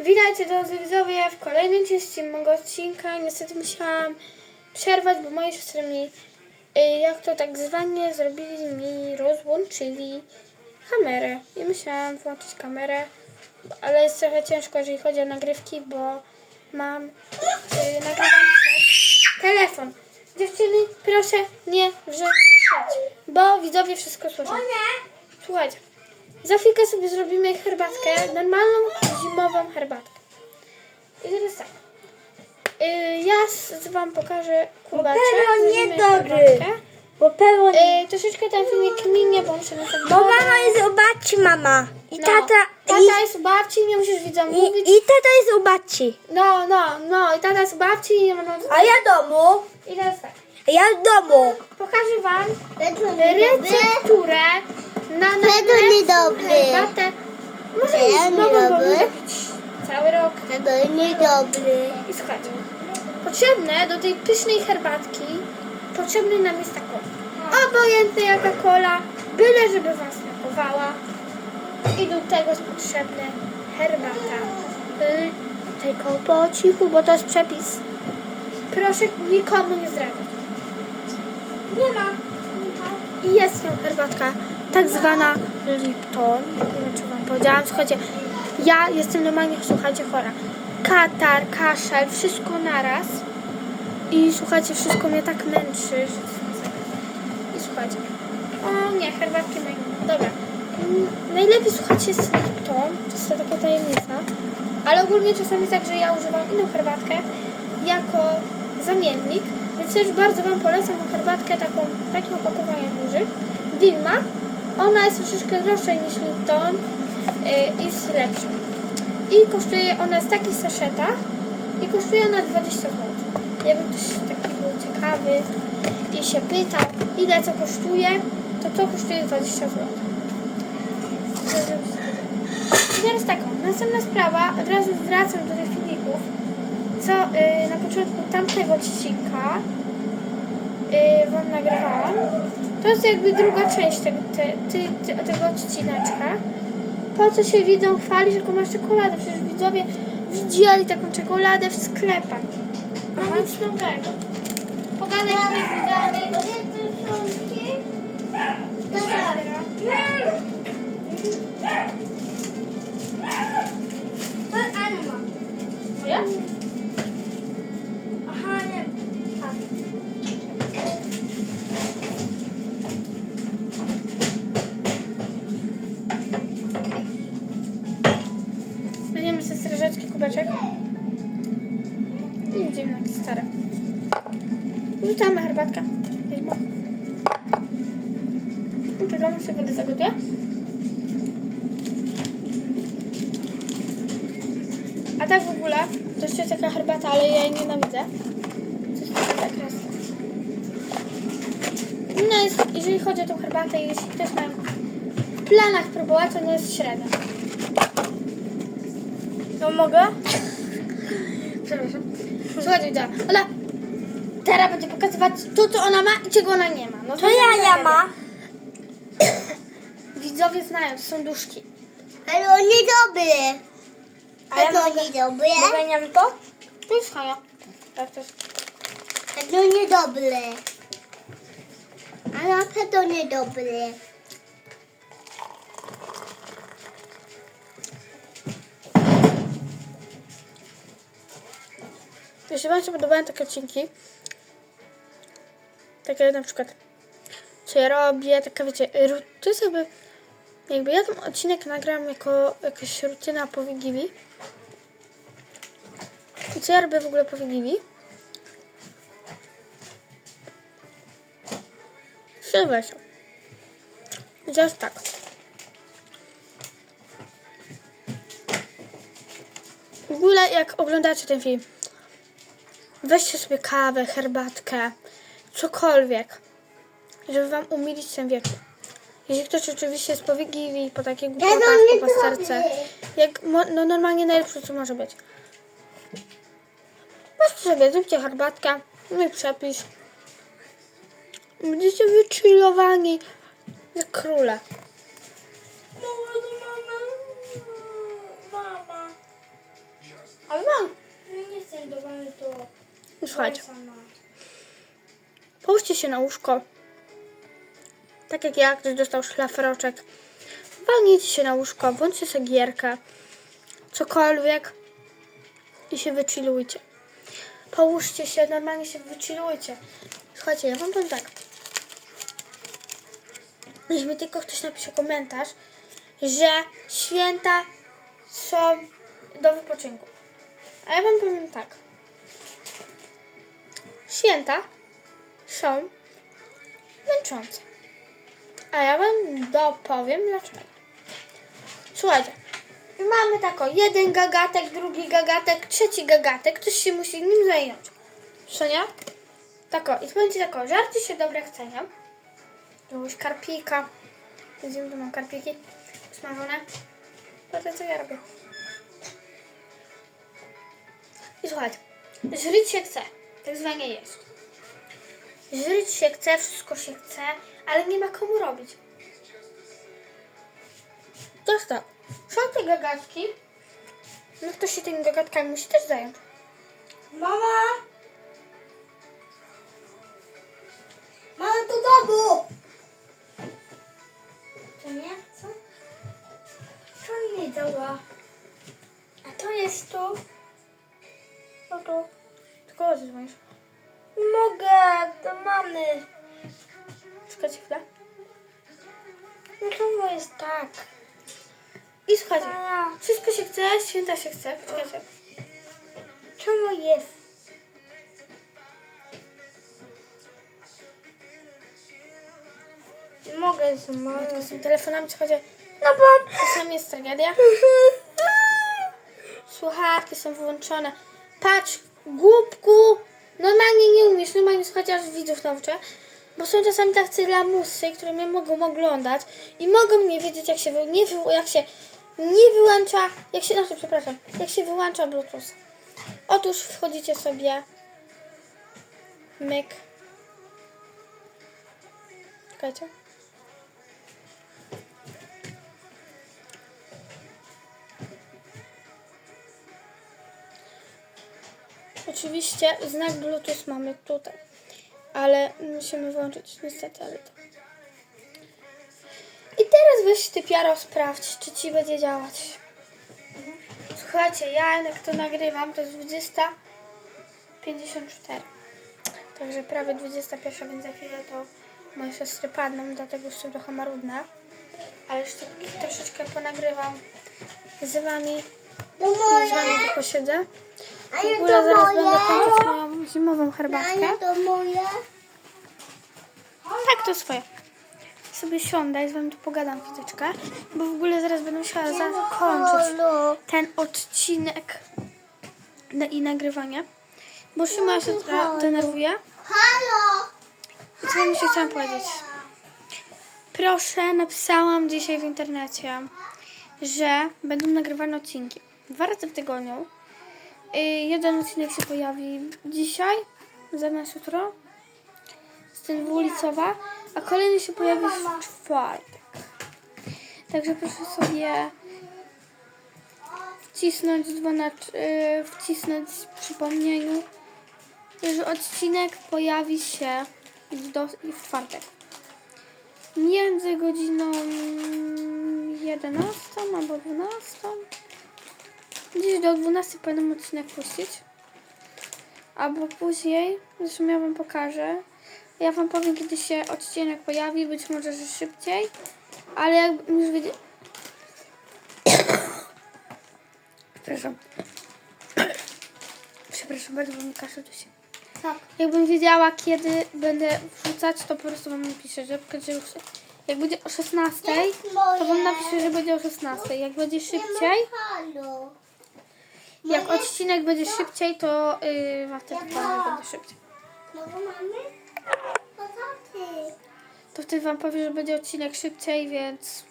Witajcie drodzy widzowie w kolejnej części mojego odcinka. Niestety musiałam przerwać, bo moje siostry mi, y, jak to tak zwanie, zrobili mi, rozłączyli kamerę. I musiałam włączyć kamerę, ale jest trochę ciężko, jeżeli chodzi o nagrywki, bo mam y, nagrywam telefon. Dziewczyny, proszę nie wrzeszczeć, bo widzowie wszystko słyszą. Słuchajcie, za chwilkę sobie zrobimy herbatkę, normalną zimową herbatkę. I teraz tak. Y, ja s- wam pokażę kubaczek. Pero zrobimy niedobry. Bo pełno... Y, troszeczkę ten filmik minie, bo muszę nastawić. Bo mama jest u babci, mama. I No, tata... Tata jest u babci, nie musisz widzom I, mówić. I tata jest u babci. No, no, no, i tata jest u babci i nie ma A ja domu. I teraz tak. A ja w domu. Pokażę wam recepturę na Tego niedobry. herbatę. Może Ja niedobry. cały rok. Tego niedobry. I słuchajcie, potrzebne do tej pysznej herbatki, potrzebny nam jest ta kola. Obojętnie jaka kola, byle żeby was smakowała. I do tego jest potrzebna herbata. Y, Tylko po cichu, bo to jest przepis. Proszę nikomu nie zdradzać. Nie ma. I jest tam herbatka, tak zwana Lipton. Nie wiem, czy wam powiedziałam. Słuchajcie, ja jestem normalnie, słuchajcie, chora. Katar, kaszel, wszystko naraz. I słuchajcie, wszystko mnie tak męczy. I słuchajcie. O nie, herbatki mojej. Dobra. Mm, Najlepiej słuchajcie jest Lipton. To jest taka tajemnica. Ale ogólnie czasami tak, że ja używam inną herbatkę jako zamiennik. Więc też bardzo Wam polecam herbatkę taką, takim opakowaniu duży. Dilma. Ona jest troszeczkę droższa niż Lipton i jest lepsza. I kosztuje ona z takich saszetach i kosztuje ona 20 zł. Jakby ktoś taki był ciekawy i się pytał, ile co kosztuje, to to kosztuje 20 zł. I teraz taką, następna sprawa, od razu wracam do tych filmików, co y, na początku tamtego odcinka y, Wam nagrywałam. To jest jakby druga część tego, te, ty, ty, tego odcineczka. Po co się widzą chwali, że masz czekoladę? Przecież widzowie widzieli taką czekoladę w sklepach. No nic nowego. Pogadaj z widzami. To Anna. Ja? A tak w ogóle, to jeszcze jest taka herbata, ale ja jej nienawidzę. To taka. No jest, jeżeli chodzi o tą herbatę, jeśli ktoś ma w planach próbować, to nie jest średnia. No mogę? Przepraszam. Słuchajcie, widzia. Ona teraz będzie pokazywać to, co ona ma i czego ona nie ma. No To ja, ja ma. Widzowie znają, to są duszki. Ale on niedobry. A ja A to mogę- niedobry? Mogę to? To jest Hania. Tak, to jest. A to niedobry. A na to niedobry. Jeśli Wam się podobają takie odcinki, takie na przykład, co ja robię, taka wiecie, ru- to jest jakby, jakby ja ten odcinek nagram jako jakaś rutyna po Wigilii. I co ja robię w ogóle po Wigilii? Sylwestra. I tak. W ogóle jak oglądacie ten film, weźcie sobie kawę, herbatkę, cokolwiek, żeby wam umilić ten wieczór. Jeśli ktoś oczywiście spowiedliwi po takiej głupotach, po serce jak, no normalnie najlepsze co może być. Proszę sobie, zróbcie herbatkę, mój przepis. Będziecie wychillowani jak króle. Ale mam. Nie chcę do mamy to. Słuchajcie. Połóżcie się na łóżko. Tak jak ja, ktoś dostał szlafroczek. Walnijcie się na łóżko, bądźcie sobie gierkę. Cokolwiek. I się wychillujcie. Połóżcie się, normalnie się wychillujcie. Słuchajcie, ja wam powiem tak. Niech mi tylko ktoś napisze komentarz, że święta są do wypoczynku. A ja wam powiem tak. Święta są męczące. A ja wam dopowiem dlaczego. Słuchajcie, mamy tako jeden gagatek, drugi gagatek, trzeci gagatek, ktoś się musi nim zająć. Co nie? Tako, i będzie tako, żarcie się dobre chcenia. Jakiegoś karpika. Widzimy, tu mam karpiki smażone. Patrzcie, co ja robię. I słuchajcie, żyć się chce. Tak zwanie jest. Żyć się chce, wszystko się chce, ale nie ma komu robić. To jest tak. Są te gagatki. No ktoś się tymi gagatkami musi też zająć. Mama! Mama do domu! To nie? Co? Co nie działa? A to jest tu. No to. Tylko odzwonisz. Mogę, do mamy. Czekajcie chwilę. No to jest tak. I słuchajcie. Wszystko się chce, święta się chce. Czekajcie. czemu jest? Mogę z mamą. Z tymi telefonami słuchajcie. No bo... Czasami jest tragedia. Słuchawki są wyłączone. Patrz, głupku. Normalnie nie umiesz, normalnie słuchajcie, aż widzów nauczę. Bo są czasami tacy lamusy, które mnie mogą oglądać i mogą nie wiedzieć, jak się, nie, jak się nie wyłącza, jak się, znaczy, przepraszam, jak się wyłącza Bluetooth. Otóż wchodzicie sobie, myk. Czekajcie. Oczywiście znak Bluetooth mamy tutaj, ale musimy włączyć niestety, ale to. I teraz weź ty Piaro sprawdź, czy ci będzie działać. Słuchajcie, ja jak to nagrywam, to jest 20.54. Także prawie 21, więc za chwilę to moje siostry padną, dlatego jestem trochę marudna. Ale jeszcze troszeczkę ponagrywam z wami z wami tylko siedzę. A ogóle to zaraz będę moje. kończyć moją zimową A herbatkę. nie to moje. Tak, to swoje. Sobie siądę i z wami tu pogadam chwileczkę, bo w ogóle zaraz będę musiała zakończyć ten odcinek na- i nagrywanie, bo się moja siostra denerwuje. Halo. I co wam się chciałam powiedzieć? Proszę, napisałam dzisiaj w internecie, że będą nagrywane odcinki dwa razy w tygodniu. Y, Jeden odcinek się pojawi dzisiaj, zamiast jutro, z tym dwulicowa, a kolejny się pojawi w czwartek. Także proszę sobie wcisnąć, dzwona, y, wcisnąć w przypomnieniu, że odcinek pojawi się do, w czwartek. Między godziną 11 albo 12. Gdzieś do 12 powinnam odcinek puścić. Albo później, zresztą ja wam pokażę. Ja wam powiem, kiedy się odcinek pojawi, być może, że szybciej. Ale jak już wiedzie... Przepraszam. Przepraszam bardzo, bo mi kaszel tu się... Tak. Jakbym wiedziała, kiedy będę wrzucać, to po prostu wam napiszę, że, jak będzie o 16, to wam napiszę, że będzie o 16. Jak będzie szybciej. Jak odcinek będzie szybciej, to yy, wam wtedy powiem, będzie szybciej. Mamy? To wtedy wam powiem, że będzie odcinek szybciej, więc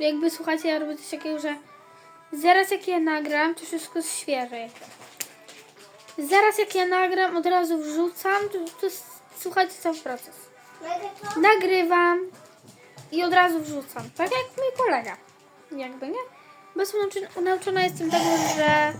jakby słuchajcie, ja robię coś takiego, że zaraz jak ja nagram, to wszystko jest świeże. Zaraz jak ja nagram, od razu wrzucam, to, to jest, słuchajcie, cały proces. Nagrywam i od razu wrzucam. Tak jak mój kolega. Jakby, nie? Bo nauczy- nauczona jestem tego, że